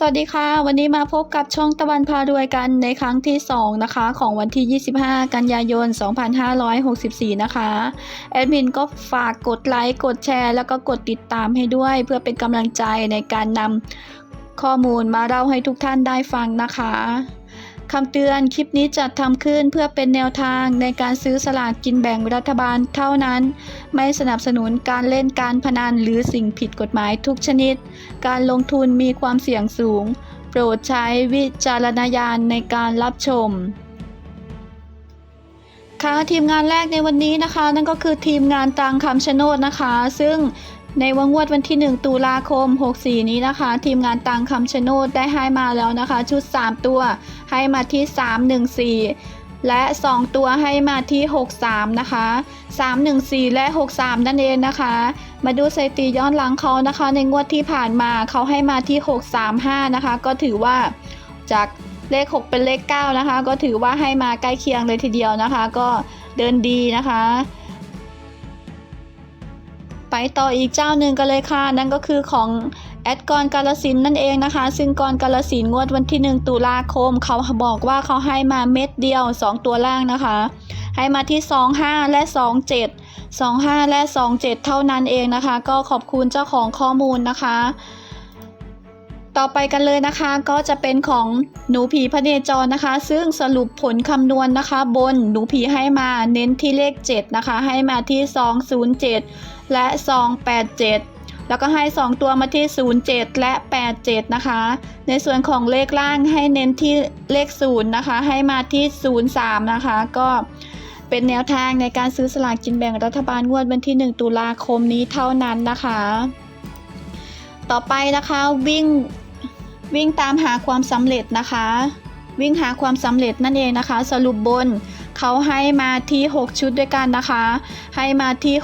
สวัสดีค่ะ วันนี้มาพบกับช่องตะวันพารวยกันในครั้งที่ 2 นะคะ ของวันที่ 25 กันยายน 2564 นะคะแอดมินก็ฝากกดไลค์กดแชร์ แล้วก็กดติดตามให้ด้วย เพื่อเป็นกำลังใจในการนำข้อมูลมาเล่าให้ทุกท่านได้ฟังนะคะ คำเตือนคลิปนี้จัดทำขึ้นเพื่อเป็นแนวทางในการซื้อสลากกินแบ่งรัฐบาลเท่านั้น ไม่สนับสนุนการเล่นการพนันหรือสิ่งผิดกฎหมายทุกชนิด การลงทุนมีความเสี่ยงสูง โปรดใช้วิจารณญาณในการรับชมค่ะทีมงานแรกในวันนี้นะคะ นั่นก็คือทีมงานตังคำชะโนดนะคะ ซึ่ง ในวังวดวันที่ 1 ตุลาคม 64 นี้นะคะ ทีมงานตังคำชะโนดได้ให้มาแล้วนะคะ ชุด 3 ตัวให้มาที่ 314 และ 2 ตัวให้มาที่ 63 นะคะ 314 และ 63 นั่นเองนะคะ มาดูสถิติย้อนหลังเขานะคะ ในงวดที่ผ่านมาเขาให้มาที่ 635 นะคะ ก็ถือว่าจากเลข 6 เป็นเลข 9 นะคะ ก็ถือว่าให้มาใกล้เคียงเลยทีเดียวนะคะ ก็เดินดีนะคะ ไปต่ออีกเจ้าหนึ่งกันเลยค่ะ นั่นก็คือของแอดกรกาลสินนั่นเองนะคะ ซึ่งกรกาลสินงวดวันที่ 1 ตุลาคม เขาบอกว่าเขาให้มาเม็ดเดียว 2 ตัวล่างนะคะ ให้มาที่ 25 และ 27 25 และ 27 เท่านั้นเองนะคะ ก็ขอบคุณเจ้าของข้อมูลนะคะ ต่อไปกันเลยนะคะก็จะเป็นของหนูผีพระเนจรนะคะ ซึ่งสรุปผลคำนวณนะคะ บนหนูผีให้มาเน้นที่เลข 7 นะคะ ให้มาที่ 207 และ 287 แล้วก็ให้ 2 ตัวมาที่ 07 และ 87 นะคะ ในส่วนของเลขล่างให้เน้นที่เลข 0 นะคะ ให้มาที่ 03 นะคะ ก็เป็นแนวทางในการซื้อสลากกินแบ่งรัฐบาลงวดวันที่ 1 ตุลาคมนี้เท่านั้นนะคะต่อไปนะคะวิ่ง วิ่งตามหาความสำเร็จนะคะ วิ่งหาความสำเร็จนั่นเองนะคะ สรุปบนเขาให้มาที่ 6 ชุดด้วยกันนะคะ ให้มาที่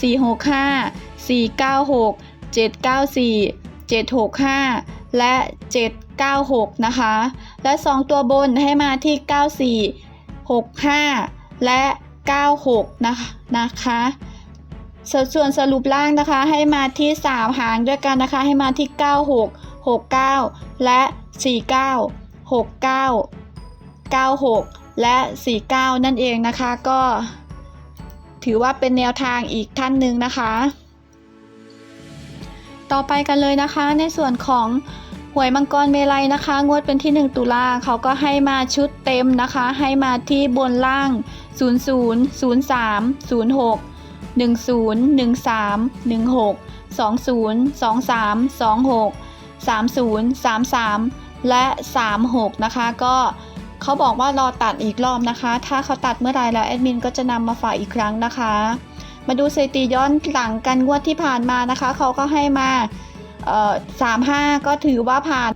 694 465 496 794 765 และ 796 นะคะ และ 2 ตัวบนให้มาที่ 94 65 และ 96 นะคะนะคะ ส่วนสรุปล่างนะคะให้มาที่ 3 หางด้วยกันนะคะ ให้มาที่ 96 69 และ 49 69 96 และ 49 นั่นเองนะคะก็ถือว่าเป็นแนวทางอีกท่านหนึ่งนะคะ ต่อไปกันเลยนะคะในส่วนของหวยมังกรเมลัยนะคะ งวดเป็นที่ 1 ตุลาเขาก็ให้มาชุดเต็มนะคะ ให้มาที่บนล่าง 00 03 06 10 13 16 20 23 26 30 33 และ 36 นะคะ ก็เขาบอกว่ารอตัดอีกรอบนะคะ ถ้าเขาตัดเมื่อไรแล้วแอดมินก็จะนำมาฝากอีกครั้งนะคะ มาดูสถิติย้อนหลังกันงวดที่ผ่านมานะคะ เขาก็ให้มาเอ่อ35ก็ถือว่าผ่าน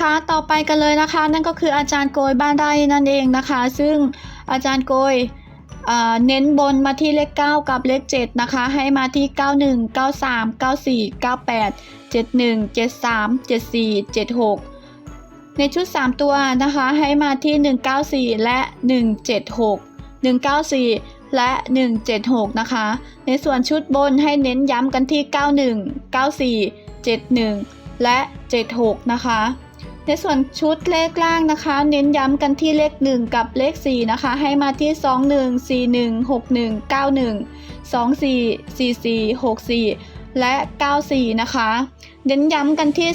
ค่ะต่อไปกันเลยนะคะ นั่นก็คืออาจารย์โกยบ้านไร่นั่นเองนะคะ ซึ่งอาจารย์โกย เน้นบนมาที่เลข 9 กับเลข 7 นะคะ ให้มาที่ 91 93 94 98 71 73 74 76 ในชุด 3 ตัวนะคะ ให้มาที่ 194 และ 176 194 และ 176 นะคะ ในส่วนชุดบนให้เน้นย้ำกันที่ 91 94 71 และ 76 นะคะ ในส่วนชุดเลขล่างนะคะ เน้นย้ำกันที่เลข 1 กับเลข 4 นะคะ ให้มาที่ 21 41 61 91 24 44 64 และ 94 นะคะ เน้นย้ำกันที่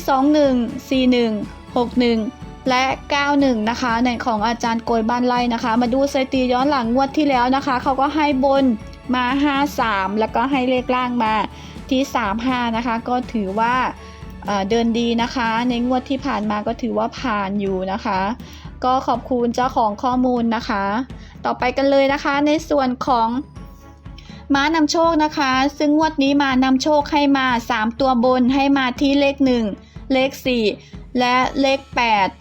21 41 61และ 91 นะคะ ในของอาจารย์โกยบ้านไร่นะคะ มาดูสถิติย้อนหลังงวดที่แล้วนะคะ เขาก็ให้บนมา 53 แล้วก็ให้เลขล่างมาที่ 35 นะคะ ก็ถือว่า เดินดีนะคะ ในงวดที่ผ่านมาก็ถือว่าผ่านอยู่นะคะ ก็ขอบคุณเจ้าของข้อมูลนะคะ ต่อไปกันเลยนะคะ ในส่วนของม้านำโชคนะคะ ซึ่งงวดนี้มานำโชคให้มา 3 ตัวบนให้มาที่เลข 1 เลข 4 และเลข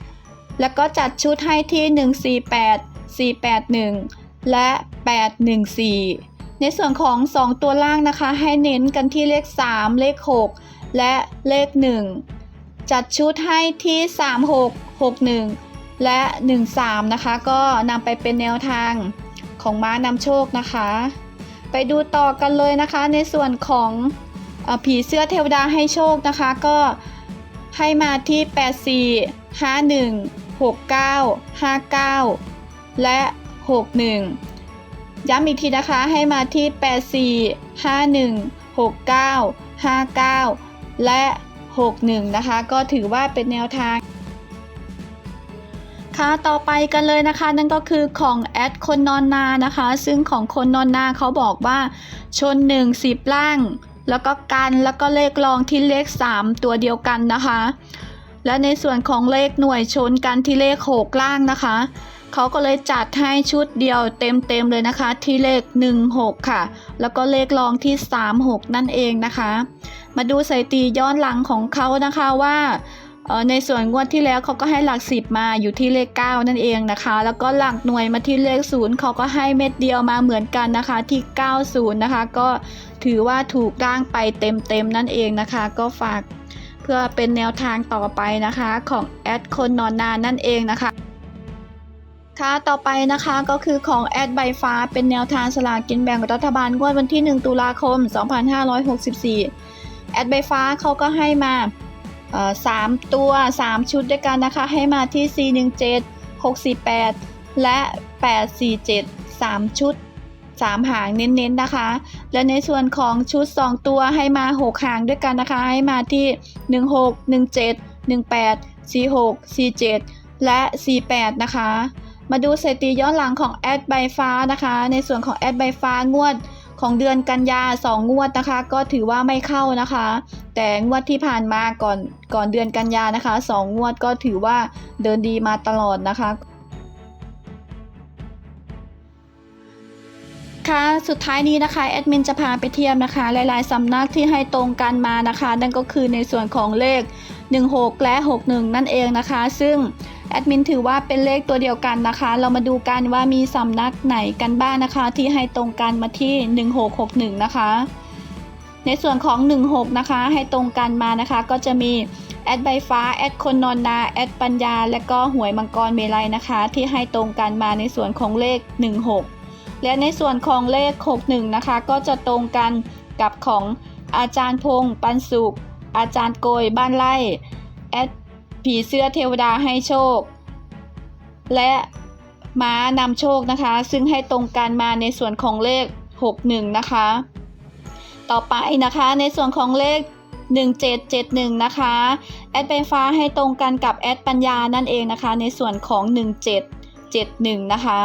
8 แล้วก็จัดชุดให้ที่ 148 481 และ 814 ในส่วนของ 2 ตัวล่างนะคะ ให้เน้นกันที่เลข 3 เลข 6 และเลข 1 จัดชุดให้ที่ 36 61 และ 13 นะคะ ก็นำไปเป็นแนวทางของม้านำโชคนะคะ ไปดูต่อกันเลยนะคะ ในส่วนของอผีเสื้อเทวดาให้โชคนะคะ ก็ให้มาที่ 84 51 69 59 และ 61ย้ำอีกทีนะคะให้มาที่ 84 51 69 59 และ 61 นะคะ ก็ถือว่าเป็นแนวทางค่ะต่อไปกันเลยนะคะ นั่นก็คือของแอดคนนอนนานะคะ ซึ่งของคนนอนนาเขาบอกว่า ชน 1 10 ล่าง แล้วก็กันแล้วก็เลขรองที่เลข 3 ตัวเดียวกันนะคะ และในส่วนของเลขหน่วยชนกันที่เลข 6 ล่างนะคะเขาก็เลยจัดให้ชุดเดียวเต็มๆเลยนะคะ ที่เลข 16 ค่ะ แล้วก็เลขรองที่ 36 นั่นเองนะคะ มาดูสถิติย้อนหลังของเขานะคะว่าในส่วนงวดที่แล้วเขาก็ให้หลัก 10 มาอยู่ที่เลข 9 นั่นเองนะคะ แล้วก็หลักหน่วยมาที่เลข 0เขาก็ให้เม็ดเดียวมาเหมือนกันนะคะที่ 90 นะคะ ก็ถือว่าถูกร่างไปเต็มๆนั่นเองนะคะ ก็ฝากเพื่อเป็นแนวทางต่อไปนะคะของแอดคนนอนนานนั่นเองนะคะค่ะต่อไปนะคะก็คือของแอดใบฟ้าเป็นแนวทางสลากกินแบ่งรัฐบาลงวดวันที่ 1 ตุลาคม 2564 แอดใบฟ้าเขาก็ให้มาสามตัว 3 ชุดด้วยกันนะคะ ให้มาที่ 417 648 และ 847 3 ชุด 3 หางเน้นๆนะคะ และในส่วนของชุด 2 ตัวให้มา 6 หางด้วยกันนะคะ ให้มาที่ 16 17 18 46 47 และ 48 นะคะ มาดูสถิติย้อนหลังของแอดใบฟ้านะคะ ในส่วนของแอดใบฟ้างวด ของเดือนกันยา2 งวดนะคะ ก็ถือว่าไม่เข้านะคะ แต่งวดที่ผ่านมาก่อนก่อนเดือนกันยานะคะ 2 งวดก็ถือว่าเดินดีมาตลอดนะคะค่ะสุดท้ายนี้นะคะแอดมินจะพาไปเทียบนะคะหลายๆสำนักที่ให้ตรงกันมานะคะ นั่นก็คือในส่วนของเลข 16 และ 61 นั่นเองนะคะ ซึ่ง แอดมินถือว่าเป็นเลขตัวเดียวกันนะคะ เรามาดูกันว่ามีสำนักไหนกันบ้างนะคะ ที่ให้ตรงกันมาที่ 1661 นะคะ ในส่วนของ 16 นะคะ ให้ตรงกันมานะคะ ก็จะมีแอดใบฟ้าแอดคนนอนนาแอดปัญญา และก็หวยมังกรเมลัยนะคะ ที่ให้ตรงกันมาในส่วนของเลข 16 และในส่วนของเลข 61 นะคะ ก็จะตรงกันกับของอาจารย์พงษ์ปันสุข อาจารย์โกยบ้านไร่ ผีเสื้อเทวดาให้โชค และม้านำโชคนะคะ ซึ่งให้ตรงกันมาในส่วนของเลข 61 นะคะ ต่อไปนะคะในส่วนของเลข 1771 นะคะ แอดใบฟ้าให้ตรงกันกับแอดปัญญานั่นเองนะคะ ในส่วนของ 1771 นะคะ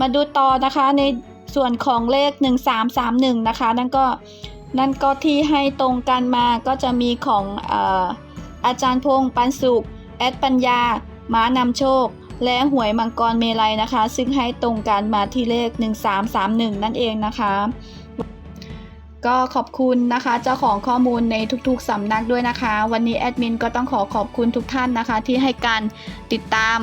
มาดูต่อนะคะในส่วนของเลข 1331 นะคะ นั่นก็นั่นก็ที่ให้ตรงกันมาก็จะมีของอ อาจารย์พงษ์ปันสุข แอดปัญญา ม้านำโชค และหวยมังกรเมลัยนะคะ ซึ่งให้ตรงกันมาที่เลข 1331 นั่นเองนะคะ ก็ขอบคุณนะคะ เจ้าของข้อมูลในทุกๆสำนักด้วยนะคะ วันนี้แอดมินก็ต้องขอขอบคุณทุกท่านนะคะ ที่ให้การติดตาม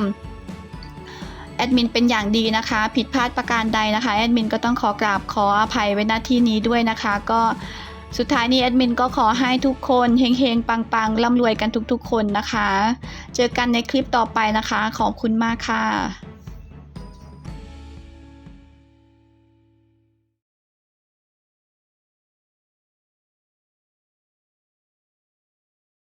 แอดมินเป็นอย่างดีนะคะ ผิดพลาดประการใดนะคะแอดมินก็ต้องขอกราบขออภัยไว้หน้าที่นี้ด้วยนะคะ ก็ สุดท้ายนี้แอดมินก็ขอให้ทุกคนเฮงๆ ปังๆร่ำรวยกันทุกๆ คนนะคะ เจอกันในคลิปต่อไปนะคะ ขอบคุณมากค่ะ